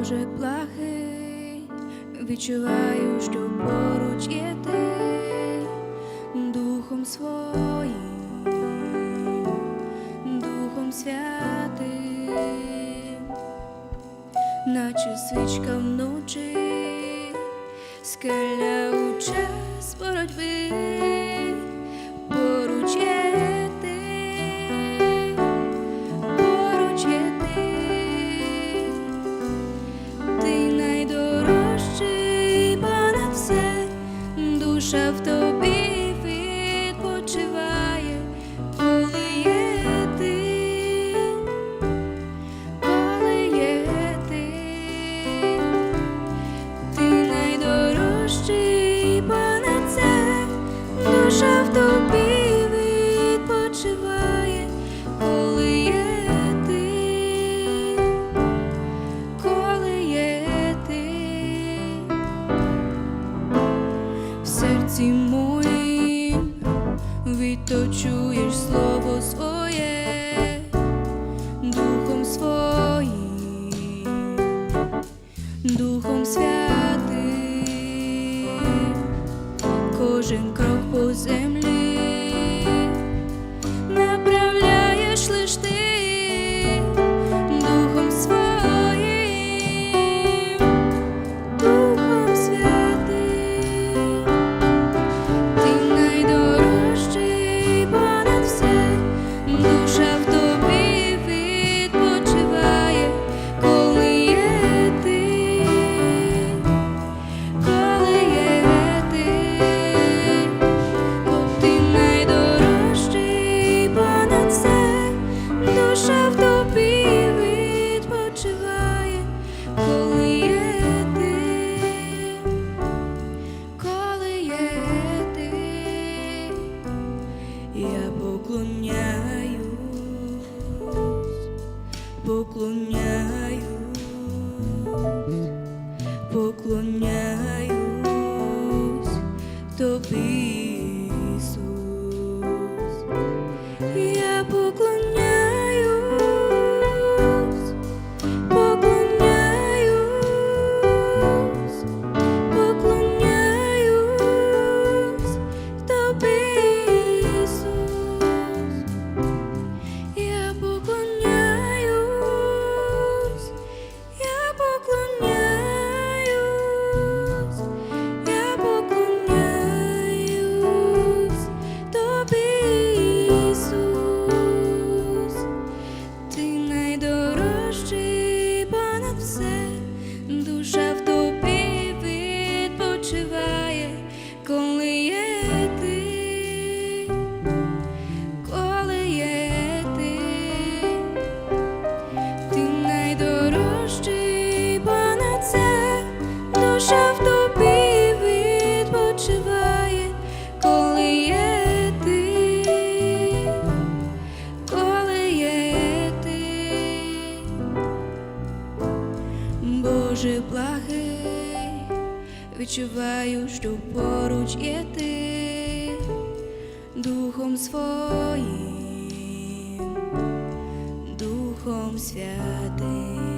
Боже благий, відчуваю, що поруч є ти Духом своїм, Духом святим, наче свічка вночі, скеля у час боротьби, душа в тобі відпочиває, коли є ти, коли є ти, ти найдорожчий понад це душа в тобі серці моїм. Відточуєш слово своє духом своїм, духом святим, кожен крок по землі поклоняюсь, поклоняюсь тобі, Боже благий, відчуваю, що поруч є ти, Духом своїм, Духом святим.